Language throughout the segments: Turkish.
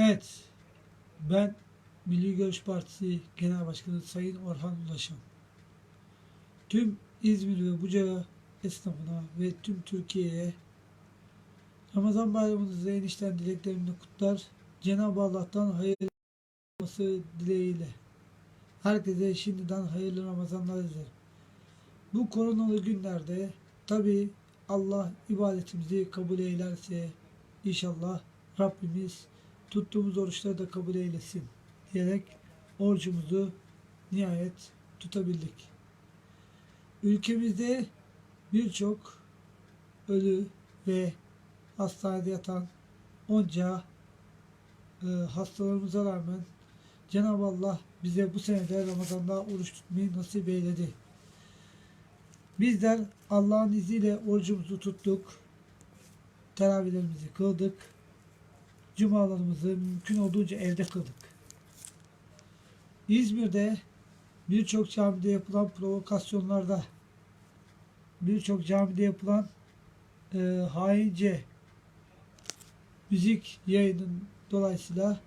Evet, ben Milli Görüş Partisi Genel Başkanı Sayın Orhan Ulaşan. Tüm İzmir ve Buca esnafına ve tüm Türkiye'ye Ramazan bayramınızı enişten dileklerimle kutlar. Cenab-ı Allah'tan hayırlı olması dileğiyle. Herkese şimdiden hayırlı Ramazanlar dilerim. Bu koronalı günlerde tabi Allah ibadetimizi kabul eylerse inşallah Rabbimiz tuttuğumuz oruçları da kabul eylesin diyerek orucumuzu nihayet tutabildik. Ülkemizde birçok ölü ve hastanede yatan onca e, hastalarımıza rağmen Cenab-ı Allah bize bu senede Ramazan'da oruç tutmayı nasip eyledi. Bizler Allah'ın izniyle orucumuzu tuttuk. Teravihlerimizi kıldık. Cumalarımızı mümkün olduğunca evde kıldık. İzmir'de birçok camide yapılan provokasyonlarda birçok camide yapılan e, haince müzik yayının dolayısıyla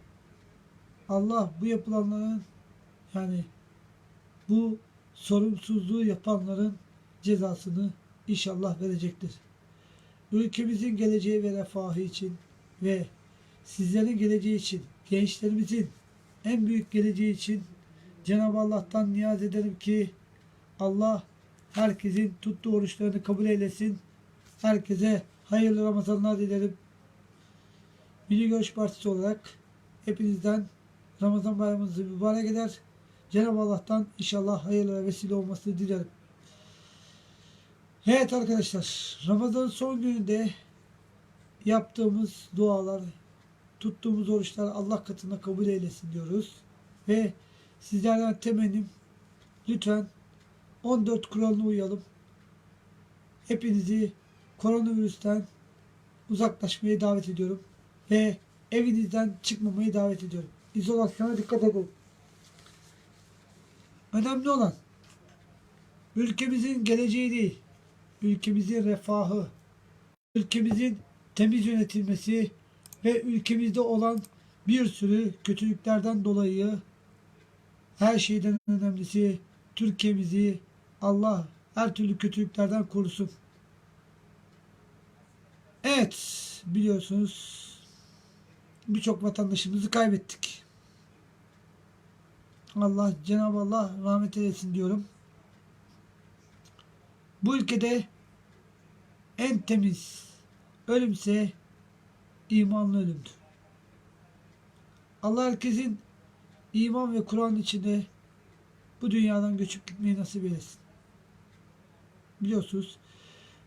Allah bu yapılanların yani bu sorumsuzluğu yapanların cezasını inşallah verecektir. Ülkemizin geleceği ve refahı için ve sizlerin geleceği için, gençlerimizin en büyük geleceği için Cenab-ı Allah'tan niyaz ederim ki Allah herkesin tuttuğu oruçlarını kabul eylesin. Herkese hayırlı Ramazanlar dilerim. Milli Görüş Partisi olarak hepinizden Ramazan bayramınızı mübarek eder. Cenab-ı Allah'tan inşallah hayırlara vesile olmasını dilerim. Evet arkadaşlar Ramazan'ın son gününde yaptığımız dualar, tuttuğumuz oruçlar Allah katında kabul eylesin diyoruz. Ve sizlerden temennim lütfen 14 kuralına uyalım. Hepinizi koronavirüsten uzaklaşmaya davet ediyorum. Ve evinizden çıkmamayı davet ediyorum. İzolasyona dikkat edin. Önemli olan ülkemizin geleceği değil, ülkemizin refahı, ülkemizin temiz yönetilmesi ve ülkemizde olan bir sürü kötülüklerden dolayı her şeyden önemlisi Türkiye'mizi Allah her türlü kötülüklerden korusun. Evet biliyorsunuz birçok vatandaşımızı kaybettik. Allah Cenab-ı Allah rahmet eylesin diyorum. Bu ülkede en temiz ölümse imanlı ölümdür. Allah herkesin iman ve Kur'an içinde bu dünyadan göçüp gitmeyi nasip eylesin. Biliyorsunuz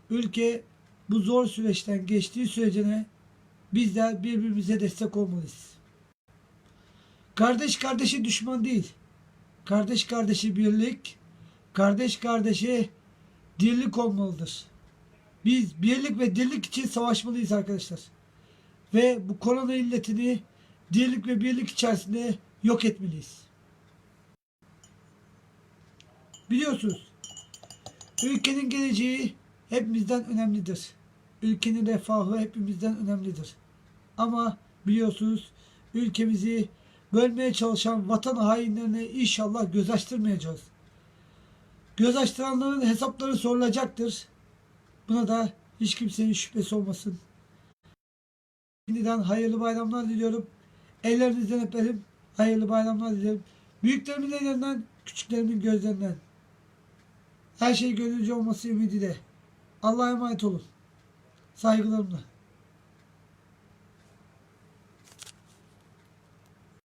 ülke bu zor süreçten geçtiği sürecine bizler birbirimize destek olmalıyız. Kardeş kardeşi düşman değil. Kardeş kardeşi birlik, kardeş kardeşi dirlik olmalıdır. Biz birlik ve dirlik için savaşmalıyız arkadaşlar. Ve bu korona illetini dirlik ve birlik içerisinde yok etmeliyiz. Biliyorsunuz ülkenin geleceği hepimizden önemlidir. Ülkenin refahı hepimizden önemlidir. Ama biliyorsunuz ülkemizi bölmeye çalışan vatan hainlerine inşallah göz açtırmayacağız. Göz açtıranların hesapları sorulacaktır. Buna da hiç kimsenin şüphesi olmasın. Şimdiden hayırlı bayramlar diliyorum. Ellerinizden öperim. Hayırlı bayramlar dilerim. Büyüklerimin ellerinden, küçüklerimin gözlerinden. Her şey gönülce olması ümidiyle. Allah'a emanet olun. Saygılarımla.